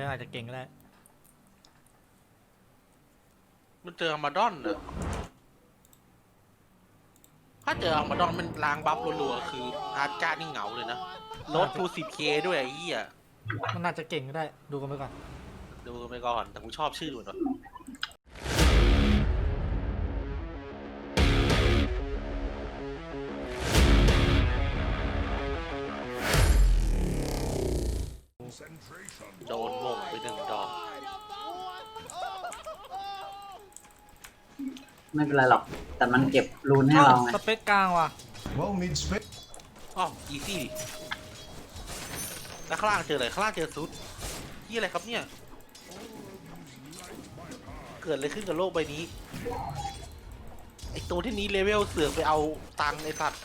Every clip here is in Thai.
ออาจจะเก่งก็ได้มันเจออามาดอนเหรอถ้าเจออามาดอนมันล้างบัฟรัวๆคืออาร์ตการ์ดนี่เหงาเลยนะลดทูสิบเคด้วยไอ้เหี้ยมันอาจจะเก่งก็ได้ ดูกันไปก่อน ดูไปก่อนแต่กูชอบชื่อมันว่ะ โดนโมงไปหนึ่งดอก ไม่เป็นไรหรอก แต่มันเก็บรูนให้เราไง สเปคกลางว่ะ Well, need space. อ๋ออีซี่แล้วข้างล่างเจออะไรข้างล่างเจอซุดที่อะไรครับเนี่ย เกิดอะไรขึ้นกับโลกใบนี้ ไอตัวที่นี้เลเวลเสือกไปเอาตังค์ไอสัตว์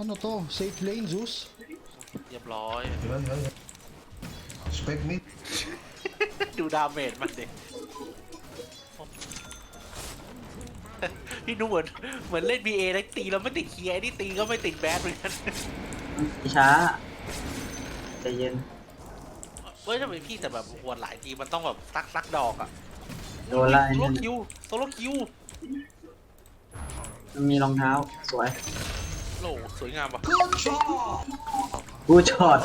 Ano to? Safe lane, Zeus? เรียบร้อย Ja, ja, ja. Spec me. ดูดาเมจมันเด็กพี่ดูเหมือนเหมือนเล่น BA แล้วตีแล้วไม่ติดเคียร์ไอ้นี่ตีก็ไม่ติดแบดเหมือนกันช้าใจเย็นเฮ้ยทำไมพี่แต่แบบหวดหลายทีมันต้องแบบซักซักดอกอะโดนไล่โซโลคิวโซโลคิวมันมีรองเท้าสวยโหสวยงามว่ะ กูช็อต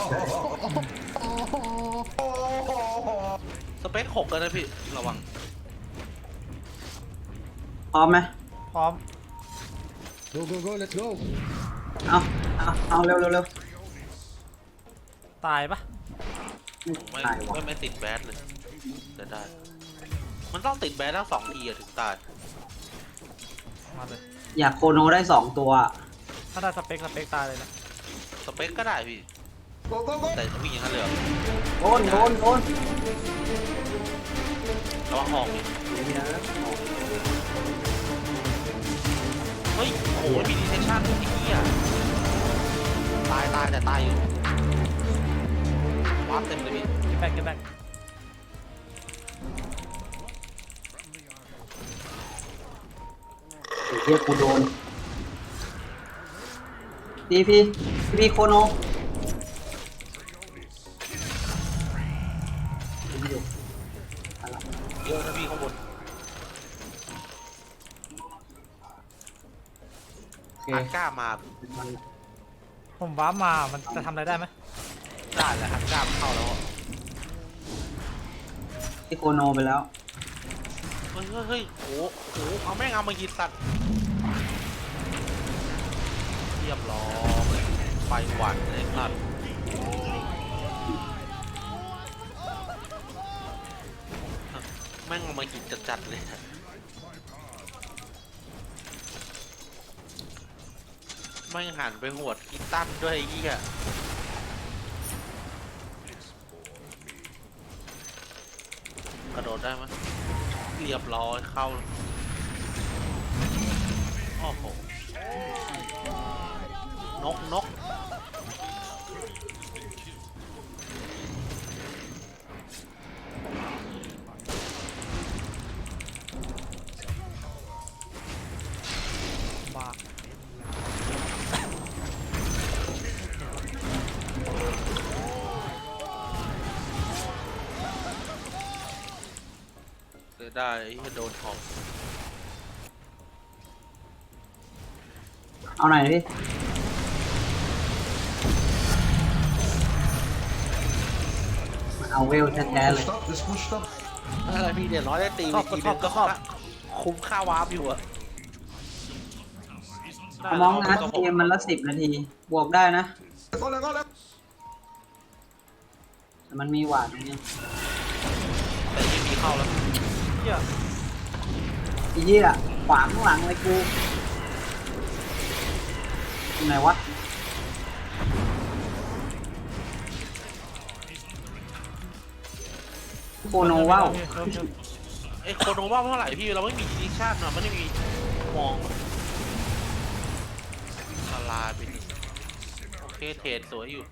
สเปคหกแล้วนะพี่ ระวัง พร้อมไหมพร้อม Go, go, go, let's go. เอาเอาเอาเร็วเร็วเร็วตายปะไม่ตายวะไม่ไม่ติดแบดเลยจะได้ มันต้องติดแบดทั้งสองทีอะถึงตาย มาเลยอยากโคโนได้สองตัว ถ้าได้สเปคสเปคตายเลยนะ สเปคก็ได้พี่ Go, go, go. แต่วิ่งอย่างนั้นเลยเหรอโดนโดนโดนระวังออกดิเฮ้ยโอ้โหมีดีเทคชั่นไอ้เหี้ยตายตายแต่ตายอยู่วาร์ปเต็มเลยพี่เก็บแบกเก็บแบกไอ้เฮียกูโดน พี่พี่พี่โคโนอยู่อะไรเยอะนะพี่ข้างบนโอเคอาร์ก้ามามันผมว้าร์ปมา มันจะทำอะไรได้ไหมได้แล้วอาร์ก้ามันเข้าแล้วอะพี่โคโนไปแล้ว เฮ้ยเฮ้ยเฮ้ยโอ้โหโอ้โหเอาแม่งเอามายิงสัตว์เรียบร้อยไฟหวันเลยครับแม่งเอามายิงจัดๆเลยอะแม่งหันไปหวดกีตั้นด้วยไอ้เหี้ยกระโดดได้ไหมเรียบร้อยเข้า โอ้โห นกนกบ้าเสียได้ไอ้เหี้ยโดนของ เอาไหนอยพี่ เอาเวลแท้ๆเลย Stop, this push stop. อะไรพี่เดี๋ยวร้อยได้ตีชอบทีชนึอบงก็ก็ชอบ คุ้มค่าวาร์ปอยู่อะได้มองนัดเกมมันละสิบนาที บวกได้นะ Go, let go, let แต่มันมีหวาดอย่างเงี้ยแต่ยังมีเข้าแล้วเหี้ยไอ้เหี้ยขวางข้างหลังเลยกูตรงไหนวะ โคโนว่าวเร็วเร็วเร็วไอ้โคโนว่าเท่าไหร่พี่เราไม่มีดิชั่นอะไม่ได้มีมองละลายไปดิโอเคเทรดสวยอยู่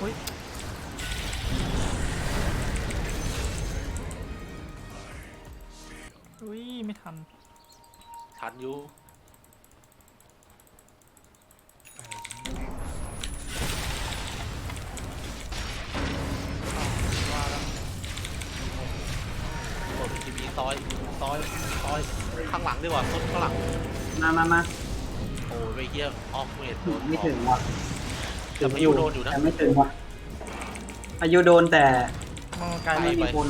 อุ้ยอุ้ยไม่ทัน ทันอยู่ว่าแล้วกดทีวีซอยซอยซอยข้างหลังดีกว่าต้นข้างหลัง มามามาโอ้ยไปเฮียออกเมดโดนไม่ถึงว่ะแต่พายุโดนอยู่นะแต่ไม่ถึงว่ะพายุโดนแต่มันไกลไม่ไปมีคน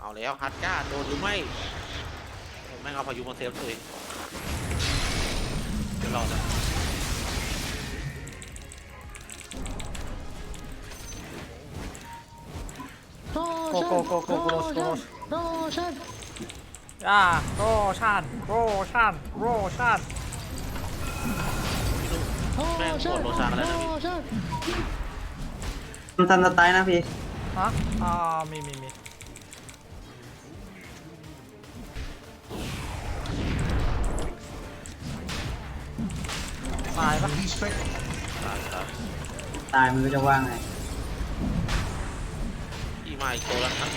เอาแล้วฮัตก้าโดนหรือไม่ แม่งเอาพายุมาเซฟตัวเองเดี๋ยวรอดนะโกโกโกโกโกโรสโกโรส No, Shan. อ่าโรชันโรชันโรชัน No, Man, Shan. what was that? No, Shan. มันทันสไตล์นะพี่ฮะอ่ามีมีมี ตายปะ Release spec. ตายครับตายมันก็จะว่างไงอีมาอีกตัวแล้วนะ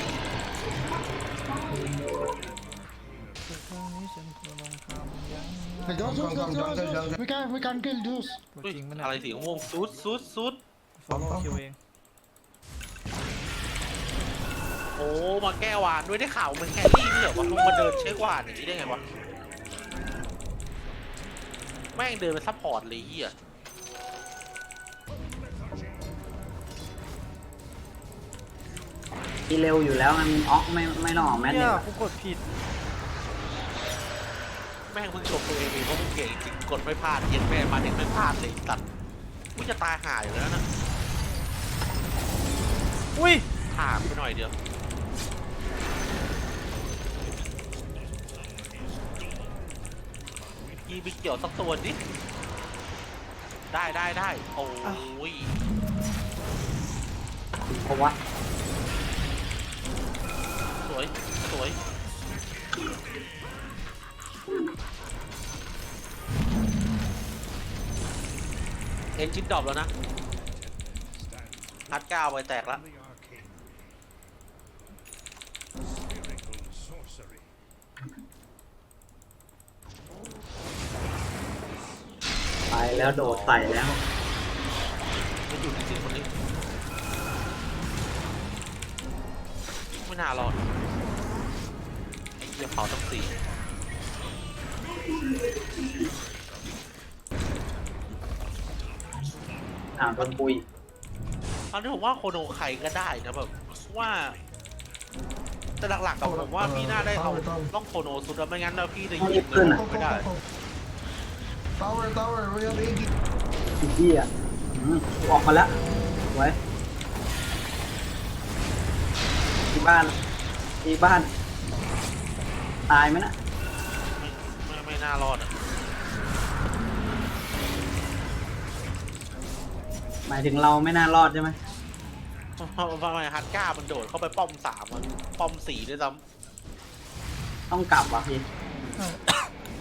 Hey, Zeus, Zeus, Come, come, Zeus, come, Zeus, jungle, Zeus. We can, we can kill Zeus. ตัวอุ้ยจริงมันอะไรเนี่ยสีม่วงซุดซุดซุดโซโลคิวเองโอ้มาแก้วานด้วยได้ข่าวมันแครี่นี่เหรอวะลงมาเดินเช็ควานอย่างนี้ได้ไงวะ แม่งเดินไปซัพพอร์ตเลยเฮียที่เร็วอยู่แล้วมันออกไม่ไม่ต้องออกแมทเนี่เลยยกูกดผิดแม่งมึงชมตัวเองเองว่ามึงเก่งจริงกดไม่พลาดเย็นแม่มาเด็กไม่พลาดเลยตัดกูจะตายห่าอยู่แล้วนะอุ้ยถามไปหน่อยเดียว ยีไปเกี่ยวสักตัวดิได้ได้ได้โอ้ยเพราะว่าสวยสวยเอนจินดรอปแล้วนะฮัดก้าวไปแตกแล้ว ไป แล้วโดดใส่แล้วไม่อยู่จริงๆคนนี้ไม่น่ารอดไอ้เหี้ยเผาตั้งสี่อ่าวโดนปุยตอนนี้ผมว่าโคโนใครก็ได้นะแบบว่า แต่หลักๆกับผมว่าพี่น่าได้เอาต้องโคโนสุดแล้วไม่งั้นนะพี่จะยิงเลย Go, go, ไม่ได้ go, go. Tower, tower. We have 80. อีกที่อะอืมออกมาแล้วไว้ที่บ้านที่บ้าน ตายไหมนะไม่ไม่ไม่น่ารอดอะหมายถึงเราไม่น่ารอดใช่ไหมเพราะเพราะไมฮัตก้ามันโดดเข้าไปป้อมสามมันป้อมสี่ด้วยซ้ต้องกลับว่ะพี่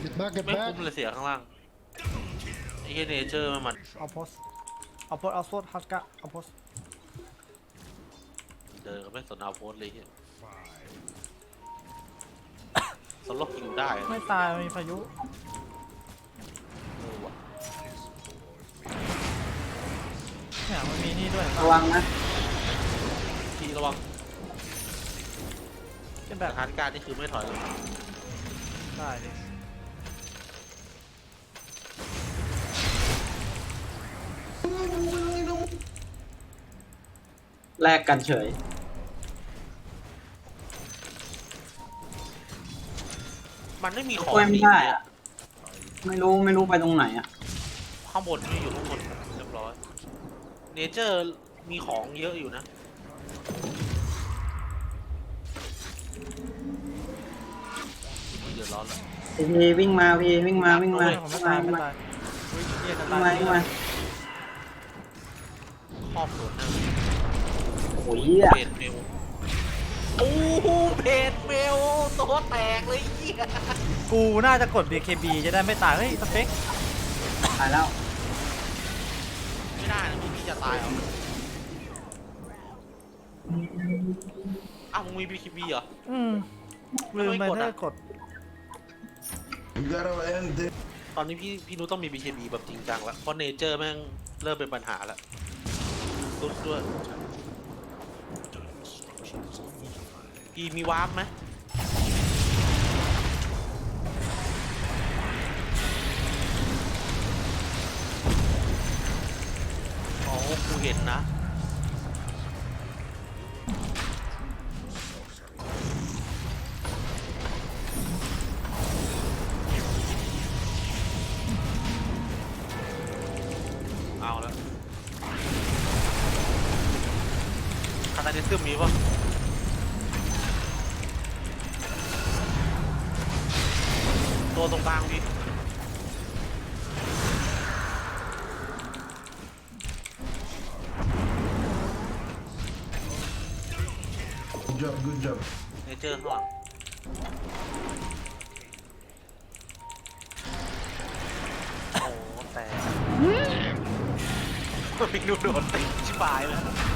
Get back, ำ get ไม่ back. คุ้มเลยเสียข้างล่าง ไอ้เหี้ยเนเจอร์มันมัน เอาโพสเอาโพสเอาโซดฮัสกะเอาโพสเดินก็ไม่สนเอาโพสเลยเหี้ยสโลกอยู่ได้อะไม่ตายมีพายุเออว่ะเนี่ยมันมีนี่ด้วยระวังนะพี่ระวังเป็นแบแต่บฮัตก้านี่คือไม่ถอยเลยได้ดิ แลกกันเฉย มันไม่มีของช่วยไม่ดีได้เนี่ยอะไม่รู้ไม่รู้ไปตรงไหนอะ ข้างบนนี่อยู่ข้างบนเรียบร้อย เนเจอร์มีของเยอะอยู่นะไม่เดือดร้อนแล้ว พี่วิ่งมาพี่วิ่งมาวิ่งมาผมวิ่ไม่งมาตายวิ่ไม่งมาตายอุ้ยเหี้ยจะตายวิ่งมา วิ่งมาครอบสวนหน้าโอ้ยเหี้ยเพจเมลโอ้โหเพจเมลตัวแตกเลยเหี้ยกูน่าจะกด BKB จะได้ไม่ตาย เฮ้ย สเปคตายแล้ว ไม่ได้นะพี่พี่จะตายเอาอ้าวมึงมีบีคีบีเหรอ อืมลืมไปไม่กดอะ ถ้ากด You gotta end this. ตอนนี้พี่พี่นุ้ต้องมีบีคีบีแบบจริงจังแล้วเพราะเนเจอร์แม่งเริ่มเป็นปัญหาแล้ว ตุ๊ดด้วยอีมีวาร์ปไหมอ๋อกูเห็นนะ คาตาลิซึมมีปะตัวตรงกลางพี่ Good job, good job. เนเจอร์ข้างหลังโอ้แต่ พี่ดูโดนติดชิบหายแล้ว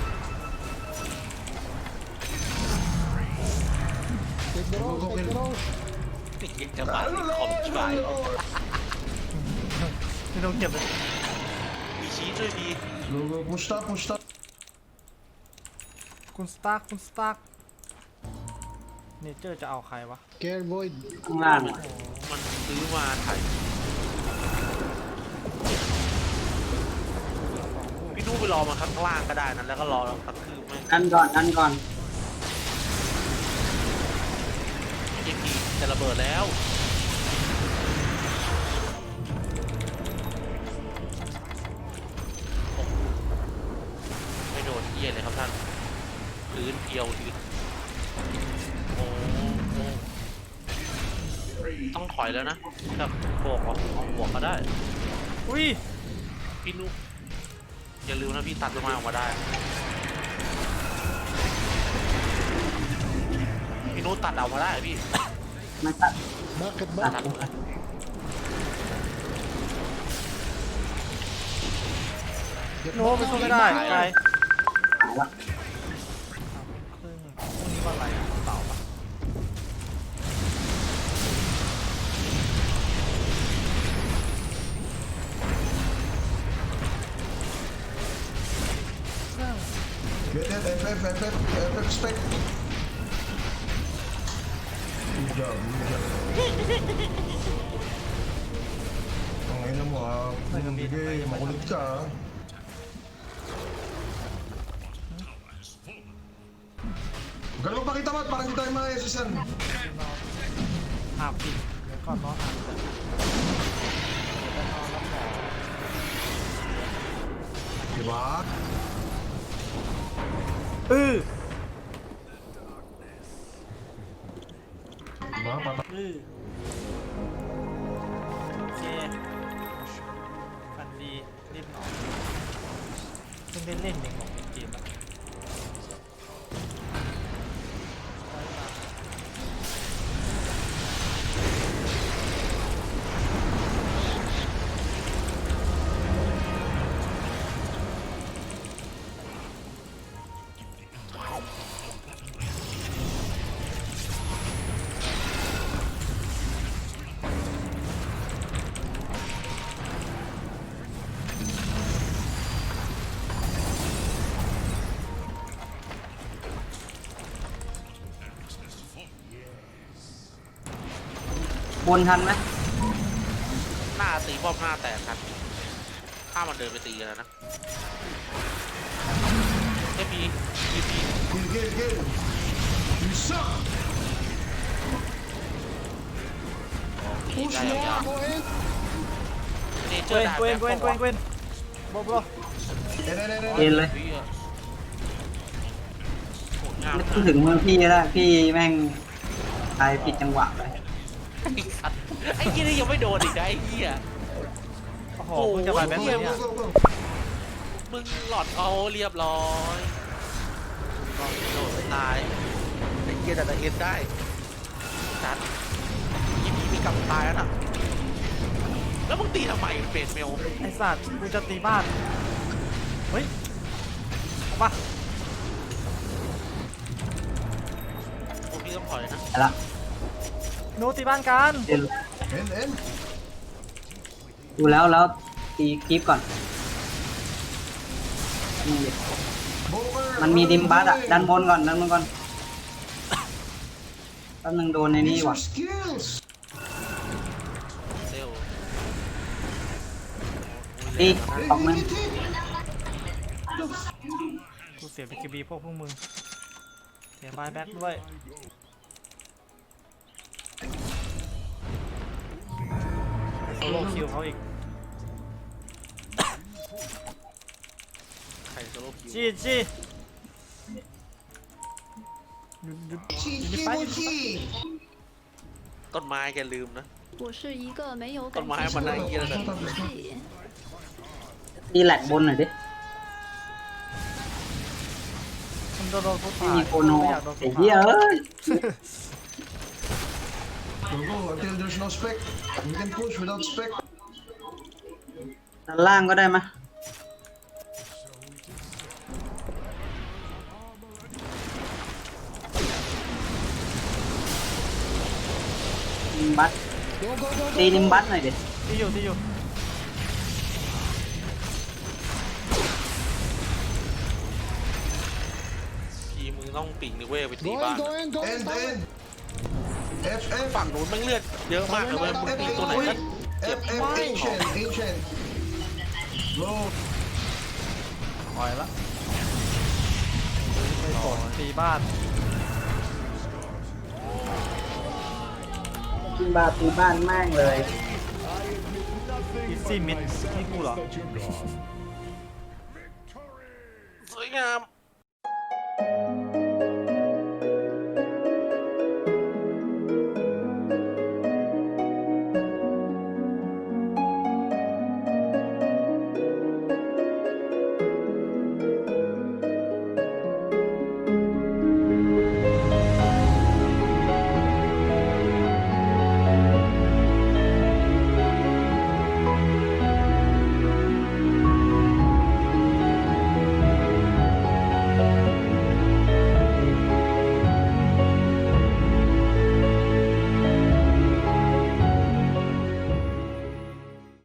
Take the rose, take the rose. ติดยังจะมาติดคอมชิบหายแล้วไม่ต้องเก็บเลยมีชีสด้วยดี Go, go, push top, push top. คุณสตาร์คคุณสตาร์คเนเจอร์จะเอาใครวะ Care void. ข้างล่างมันซื้อมาถ่ายพี่นูไปรอมาข้างล่างก็ได้นะแล้วก็รอกระทืบแม่งนั่นก่อนนั่นก่อน เอ็มพี จะระเบิดแล้ว ไม่โดนเยี่ยเลยครับท่านพื้นเพียวดีโอ้โอ้ต้องถอยแล้วนะแบบโบกออกออกบวกก็ได้ อุ้ยพี่นุอย่าลืมนะพี่ตัดลงมาออกมาได้พี่นุตัดออกมาได้พี่ ไม่ตัด Back it ตัด back. เลย Get โน้ไปสู้ไม่ได้ไกลหายละครึ่งพรุ่งนี้วันอะไรอะเสาร์ปะเครื่อง Get that, FF, FF, FF spec. Good job. Good job. Ang ina mo ha. Bigay, makulit ka. Kita mat, parang hindi tayo ma-SSN. Happy. Apa? Diba? Eh! อ บนทันไหมหน้าตีป้อมหน้าแตกครับถ้ามันเดินไปตีกันแล้วนะเอพียูพี Kill, kill, kill. You suck. ตีได้ยาว Go in. ๆเนเจเกอวนร์ได้เกวนเกวนเกวนเกวนบอบอ Eh, eh, eh, เอ็ eh. นเลยโหดงามไม่นะต้องถึงมือพี่แล้วพี่แม่งตายผิดจังหวะไป ไอ้สัตว์ไอ้ยี่นี่ยังไม่โดนอีกนะไอ้เหี้ย โอ้โหเพิ่งจะไปแบท Go, เลย go, เนี่ย go, go. มึงหลอดเอาเรียบร้อยลองโดดตายไอ้เหี้ยแต่ละเอ็นได้จัดยี่นี่มีกลับตายแล้วน่ะ แล้วมึงตีทำไมเฟสเมลไอสัตว์กูจะตีบ้านเฮ้ยเอาปะถอยนะ ไปละ โนตีบ้านกันเดี๋ยว En, en. ดูแล้วแล้วตีคลิปก่อนนี่ Boker. มันมีดิมบัสอะด้านบนก่อนด้านบนก่อนแป๊บนึงโดนในนี่ These ว่ะ are skills. เซลตี Hey, ออกมา hit it. กูเสียบีบีพวกพวกมึงเสียบายแบ็คด้วย โซโล่คิวเขาอีก ใครโซโล่คิว จี้จี้หยุดหยุด Chi, chi, chi. ต้นไม้แกลืมนะ 我是一个没有干嘛还把那一个人的游戏。 ตีแหลกบนหน่อยดิ มันโดนโดนเขา ไม่ ผ่า มีโคโน ไม่อยากโดน ไอ้ เขา เหี้ย ผ่า เอ้ย Go, go, until there's no spec. We can push without spec. ด้านล่างก็ได้มะนิมบัส Go, go, go, ตี go. นิมบัสหน่อยดิที่อยู่ที่อยู่พีมึงต้องปิงนิเว้ยไปตี Go บ้า in, น go in, go in, End, go in. end. F, F. ฝั่งนู้นแม่งเลือดเยอะมากเลยเว้ยมึงตีตัวไหนก็เจ็บ F, F, ancient, ancient. Go. ปล่อยละไม่สนตีบ้านกินบาตีบ้านแม่งเลยอีซี่มิดนี่กูเหรอ สวยงาม